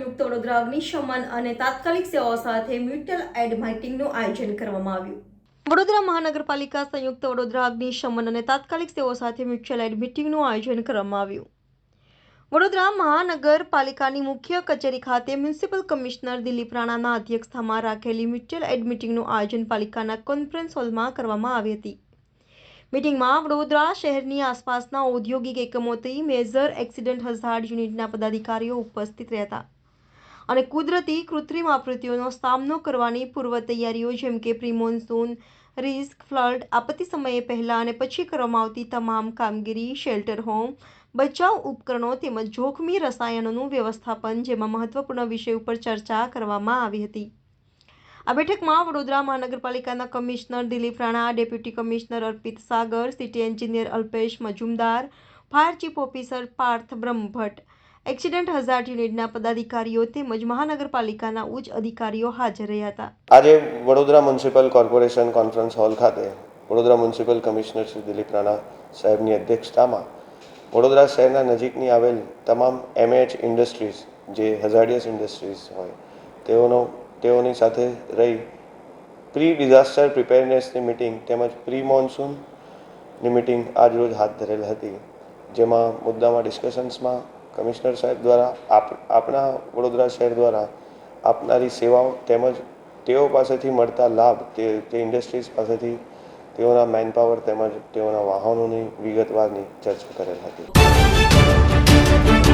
સંયુક્ત વડોદરા અગ્નિશમન અને તાત્કાલિક સેવાઓ સાથે મ્યુટલ એડ માઇટિંગનું આયોજન કરવામાં આવ્યું. વડોદરા મહાનગરપાલિકા સંયુક્ત વડોદરા અગ્નિશમન અને તાત્કાલિક સેવાઓ સાથે મ્યુચ્યુઅલ એડ મીટિંગનું આયોજન કરવામાં આવ્યું. વડોદરા મહાનગરપાલિકાની મુખ્ય કચેરી ખાતે મ્યુનિસિપલ કમિશનર દિલીપ રાણાના અધ્યક્ષતામાં રાખેલી મ્યુચ્યુઅલ એડ મીટિંગનું આયોજન પાલિકાના કોન્ફરન્સ હોલમાં કરવામાં આવી હતી. મીટિંગમાં વડોદરા શહેરની આસપાસના ઔદ્યોગિક એકમોથી મેજર એક્સિડન્ટ હઝાર્ડ યુનિટના પદાધિકારીઓ ઉપસ્થિત રહ્યા હતા અને કુદરતી કૃત્રિમ આપત્તિઓનો સામનો કરવાની પૂર્વ તૈયારીઓ જેમ કે પ્રિમોન્સૂન, રિસ્ક, ફ્લડ, આપત્તિ સમયે પહેલાં અને પછી કરવામાં આવતી તમામ કામગીરી, શેલ્ટર હોમ, બચાવ ઉપકરણો તેમજ જોખમી રસાયણોનું વ્યવસ્થાપન જેમાં મહત્વપૂર્ણ વિષય ઉપર ચર્ચા કરવામાં આવી હતી. આ બેઠકમાં વડોદરા મહાનગરપાલિકાના commissioner Dilip Rana, deputy commissioner Arpit Sagar, city engineer Alpesh Majumdar, fire chief officer Parth Brahmbhatt accident hazard યુનિટના પદાધિકારીઓ તેમજ મહાનગરપાલિકાના ઉચ્ચ અધિકારીઓ હાજર રહ્યા હતા. આજે Vadodara municipal corporation conference hall ખાતે વડોદરા મ્યુનિસિપલ કમિશનર શ્રી દિલીપ રાણા સાહેબની અધ્યક્ષતામાં વડોદરા શહેરના નજીકની આવેલ તમામ એમએચ ઇન્ડસ્ટ્રીઝ જે હઝાર્ડિયસ ઇન્ડસ્ટ્રીઝ હોય, તેઓનો, તેઓની સાથે રહી પ્રી ડિઝાસ્ટર પ્રિપેરનેસની મિટિંગ તેમજ પ્રી મોન્સૂનની મિટિંગ આજરોજ હાથ ધરેલ હતી. જેમાં મુદ્દામાં ડિસ્કશન્સમાં કમિશનર સાહેબ દ્વારા, આપ આપણા વડોદરા શહેર દ્વારા આપનારી સેવાઓ તેમજ તેઓ પાસેથી મળતા લાભ, તે તે ઇન્ડસ્ટ્રીઝ પાસેથી તેઓના મેનપાવર તેમજ તેઓના વાહનોની વિગતવારની ચર્ચા કરેલ હતી.